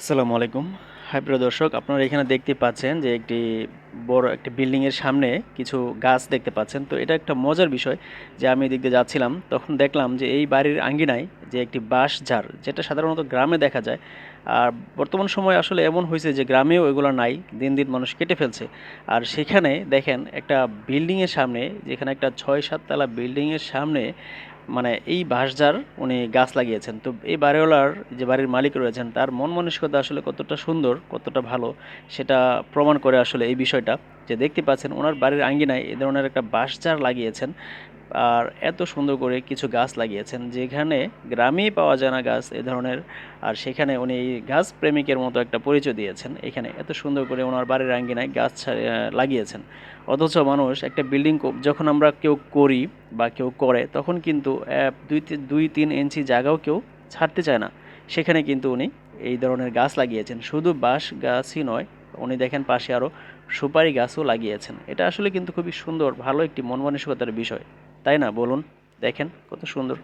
আসসালামু আলাইকুম। হাই, প্রিয় দর্শক, আপনারা এখানে দেখতে পাচ্ছেন যে একটি বড় একটি বিল্ডিং এর সামনে কিছু গাছ দেখতে পাচ্ছেন। তো এটা একটা মজার বিষয় যে আমি এদিক দিয়ে যাচ্ছিলাম, তখন দেখলাম যে এই বাড়ির আঙ্গিনায় যে একটি বাঁশ ঝাড় যেটা সাধারণত গ্রামে দেখা যায়। আর বর্তমান সময় আসলে এমন হয়েছে যে গ্রামেও এগুলো নাই, দিন দিন মানুষ কেটে ফেলছে। আর সেখানে দেখেন একটা বিল্ডিংয়ের সামনে, যেখানে একটা ছয় সাততলা বিল্ডিংয়ের সামনে মানে এই বাসজার উনি গাছ লাগিয়েছেন। তো এই বাড়িওয়ালার যে বাড়ির মালিক রয়েছেন, তার মন মানসিকতা আসলে কতটা সুন্দর, কতটা ভালো, সেটা প্রমাণ করে আসলে এই বিষয়টা। যে দেখতে পাচ্ছেন, ওনার বাড়ির আঙ্গিনায় এ ধরনের একটা বাঁশঝাড় লাগিয়েছেন। আর এত সুন্দর করে কিছু গাছ লাগিয়েছেন, যেখানে গ্রামেই পাওয়া যায় না গাছ এ ধরনের। আর সেখানে উনি এই গাছ প্রেমিকের মতো একটা পরিচয় দিয়েছেন। এখানে এত সুন্দর করে ওনার বাড়ির আঙ্গিনায় গাছ লাগিয়েছেন। অথচ মানুষ একটা বিল্ডিং যখন আমরা কেউ করি বা কেউ করে, তখন কিন্তু দুই দুই, তিন ইঞ্চি জায়গাও কেউ ছাড়তে চায় না। সেখানে কিন্তু উনি এই ধরনের গাছ লাগিয়েছেন। শুধু বাঁশ গাছই নয়, উনি দেখেন পাশে আরও সুপারি গাছও লাগিয়েছেন। এটা আসলে কিন্তু খুবই সুন্দর, ভালো একটি মন মানসিকতার বিষয়। তাই না? বলুন দেখেন কত সুন্দর।